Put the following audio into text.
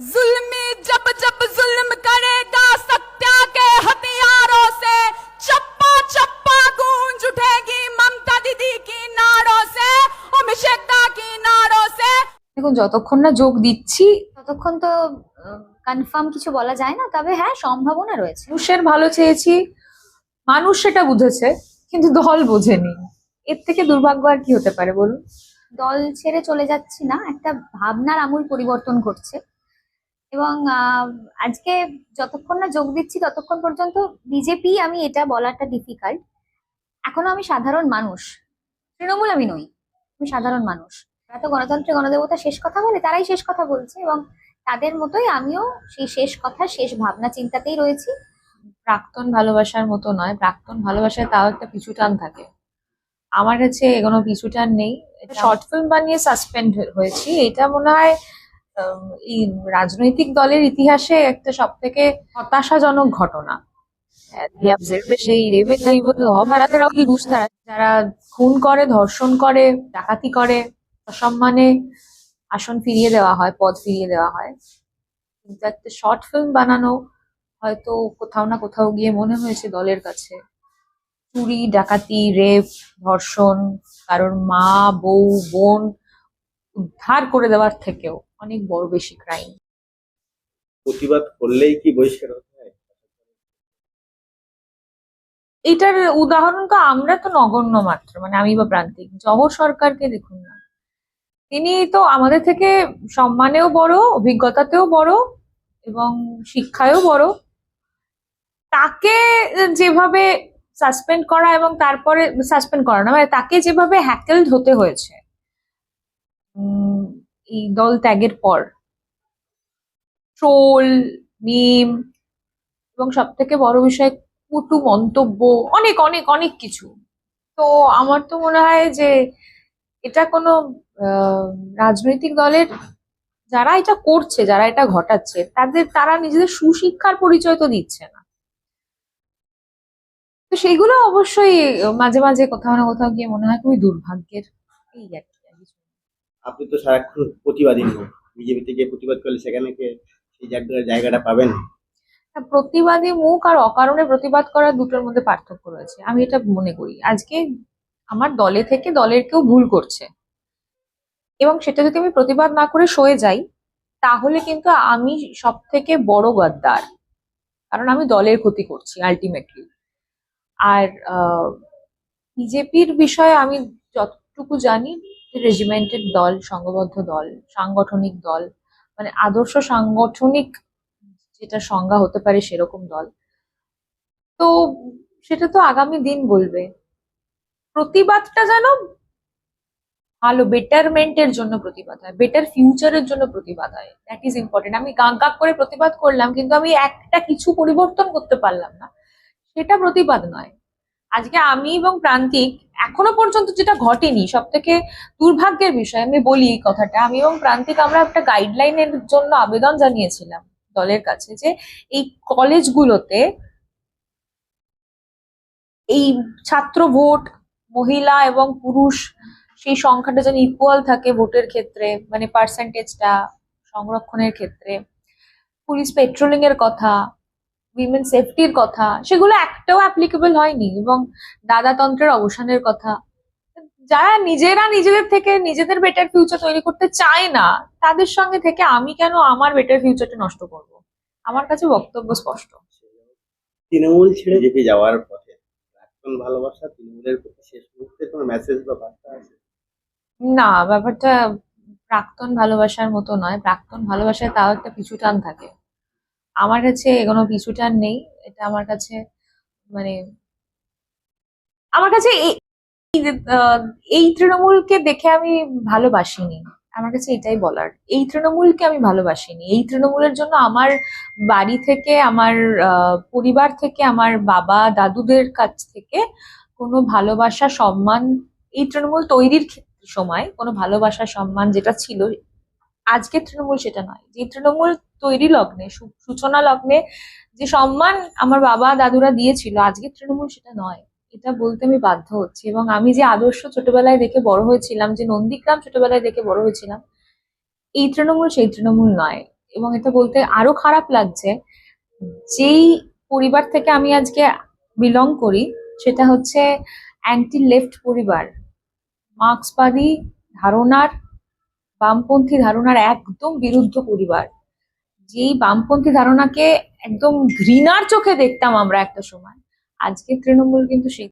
जुल्मी जब जब जुल्म करेगा सत्या के हथियारों से चप्पा चप्पा गूंज उठेगी ममता दीदी की नारों से अभिषेक दा की नारों से দেখুন যতক্ষণ না যোগ দিচ্ছি ততক্ষণ তো কনফার্ম কিছু বলা যায় না তবে হ্যাঁ সম্ভাবনা রয়েছে মানুষের ভালো চেয়েছি মানুষ সেটা বুঝেছে কিন্তু দল বোঝেনি এর থেকে দুর্ভাগ্য আর কি হতে পারে বলুন দল ছেড়ে চলে যাচ্ছি না একটা ভাবনার আমূল পরিবর্তন ঘটছে এবং আজকে যতক্ষণ না যোগ দিচ্ছি ততক্ষণ পর্যন্ত বিজেপি আমি এটা বলাটা ডিফিকাল্ট এখনও আমি সাধারণ মানুষ। তৃণমূল আমি নই আমি সাধারণ মানুষ। তারা তো গণতন্ত্রে গণদেবতা শেষ কথা বলে তারাই শেষ কথা বলছে এবং তাদের মতোই আমিও সেই শেষ কথা শেষ ভাবনা চিন্তাতেই রয়েছি। প্রাক্তন ভালোবাসার মতো নয় প্রাক্তন ভালোবাসায় তাও একটা পিছু টান থাকে। আমার কাছে কোনো পিছু টান নেই। শর্ট ফিল্ম বানিয়ে সাসপেন্ড হয়েছি এটা মনে হয় এই রাজনৈতিক দলের ইতিহাসে একটা সব থেকে হতাশাজনক ঘটনা। সেই রেবেল অভারাতেরাও কি রুশ যারা খুন করে, ধর্ষণ করে, ডাকাতি করে, অসম্মানে আসন ফিরিয়ে দেওয়া হয়, পদ ফিরিয়ে দেওয়া হয়। একটা শর্ট ফিল্ম বানানো হয়তো কোথাও না কোথাও গিয়ে মনে হয়েছে দলের কাছে। চুরি, ডাকাতি রেপ ধর্ষণ, কারোর মা, বউ, বোন উদ্ধার করে দেওয়ার থেকেও। অনেক বড় বেশি ক্রাইম প্রতিবাদ করলেই কি বহিষ্কার এটার উদাহরণ তো আমরা তো নগণ্য মাত্র মানে আমি বা প্রান্তিক। জহর সরকারকে দেখুন না। তিনি তো আমাদের থেকে সম্মানেও বড় অভিজ্ঞতাতেও বড় এবং শিক্ষায়ও বড়। তাকে যেভাবে সাসপেন্ড করা এবং তারপরে সাসপেন্ড করা না মানে তাকে যেভাবে হ্যাকেলড হতে হয়েছে এই দল ত্যাগের পর। ট্রোল, মিম এবং সব থেকে বড় বিষয় কটু মন্তব্য, অনেক অনেক অনেক কিছু। তো আমার তো মনে হয় যে এটা কোনো রাজনৈতিক দলের যারা এটা করছে, যারা এটা ঘটাচ্ছে, তাদের, তারা নিজেদের সুশিক্ষার পরিচয় তো দিচ্ছে না। তো সেগুলো অবশ্যই মাঝে মাঝে কোথাও না কোথাও গিয়ে মনে হয় খুবই দুর্ভাগ্যের। এই আর কি। আপনি তো সারাক্ষণ প্রতিবাদী নন। বিজেপিতে গিয়ে প্রতিবাদ করলে সেখানে সেই জায়গাটা পাবেন? প্রতিবাদী মুখ আর অকারণে প্রতিবাদ করা দুটোর মধ্যে পার্থক্য রয়েছে। আমি এটা মনে করি। আজকে আমার দলে থেকে দলের কেউ ভুল করছে এবং সেটা যদি আমি প্রতিবাদ না করে সয়ে যাই, তাহলে কিন্তু আমি সব থেকে বড় গদ্দার। কারণ আমি দলের ক্ষতি করছি আলটিমেটলি আর বিজেপির বিষয়ে আমি যতটুকু জানি রেজিমেন্টেড দল, সংঘবদ্ধ দল, সাংগঠনিক দল মানে আদর্শ সাংগঠনিক যেটা সংজ্ঞা হতে পারে সেরকম দল। তো সেটা তো আগামী দিন বলবে। প্রতিবাদটা যেন ভালো বেটারমেন্টের জন্য প্রতিবাদ হয় বেটার ফিউচারের জন্য প্রতিবাদ হয়। দ্যাট ইজ ইম্পর্টেন্ট আমি গাঁক গাঁক করে প্রতিবাদ করলাম, কিন্তু আমি একটা কিছু পরিবর্তন করতে পারলাম না। সেটা প্রতিবাদ নয়। আজকে আমি এবং প্রান্তিক এখনও পর্যন্ত যেটা ঘটেনি সব থেকে দুর্ভাগ্যের বিষয়, আমি বলি এই কথাটা, আমি এবং প্রান্তিক আমরা একটা গাইডলাইনের জন্য আবেদন জানিয়েছিলাম দলের কাছে যে এই কলেজগুলোতে এই ছাত্র ভোট, মহিলা এবং পুরুষ সেই সংখ্যাটা যেন ইকুয়াল থাকে ভোটের ক্ষেত্রে মানে পার্সেন্টেজটা সংরক্ষণের ক্ষেত্রে। পুলিশ পেট্রোলিং এর কথা উইমেন সেফটির কথা সেগুলো একটাও অ্যাপ্লিকেবল হয়নি এবং দাদাতন্ত্রের অবসানের কথা। যারা নিজেরা নিজেদের থেকে নিজেদের বেটার ফিউচার তৈরি করতে চায় না তাদের সঙ্গে থেকে আমি কেন আমার বেটার ফিউচারটা নষ্ট করব? আমার কাছে বক্তব্য স্পষ্ট। তৃণমূল ছেড়ে বিজেপি যাওয়ার পথে প্রাক্তন ভালোবাসা তৃণমূলের প্রতি শেষ মুহূর্তে কোনো মেসেজ বা বার্তা আছে না ব্যাপারটা প্রাক্তন ভালোবাসার মতো নয়। প্রাক্তন ভালোবাসায় তাও একটা পিছু টান থাকে। আমার কাছে কোনো পিছু টান নেই। এটা আমার কাছে মানে আমার কাছে এই তৃণমূলকে দেখে আমি ভালোবাসিনি। আমার কাছে এটাই বলার। এই তৃণমূলকে আমি ভালোবাসিনি। এই তৃণমূলের জন্য আমার বাড়ি থেকে, আমার পরিবার থেকে, আমার বাবা, দাদুদের কাছ থেকে কোনো ভালোবাসা, সম্মান, এই তৃণমূল তৈরির সময় কোনো ভালোবাসা, সম্মান যেটা ছিল আজকের তৃণমূল সেটা নয়। যে তৃণমূল তৈরি লগ্নে সূচনা লগ্নে যে সম্মান আমার বাবা, দাদুরা দিয়েছিল আজকের তৃণমূল সেটা নয়। এটা বলতে আমি বাধ্য হচ্ছি এবং আমি যে আদর্শ ছোটবেলায় দেখে বড় হয়েছিলাম, যে নন্দীগ্রাম ছোটবেলায় দেখে বড় হয়েছিলাম, এই তৃণমূল সেই তৃণমূল নয়। এবং এটা বলতে আরও খারাপ লাগছে, যেই পরিবার থেকে আমি আজকে বিলং করি, সেটা হচ্ছে অ্যান্টি লেফট পরিবার। মার্ক্সবাদী ধারণার বামপন্থী ধারণার একদম বিরুদ্ধ পরিবার। যেই বামপন্থী ধারণাকে একদম ঘৃণার চোখে দেখতাম আমরা একটা সময়। আজকে তৃণমূল কিন্তু সেই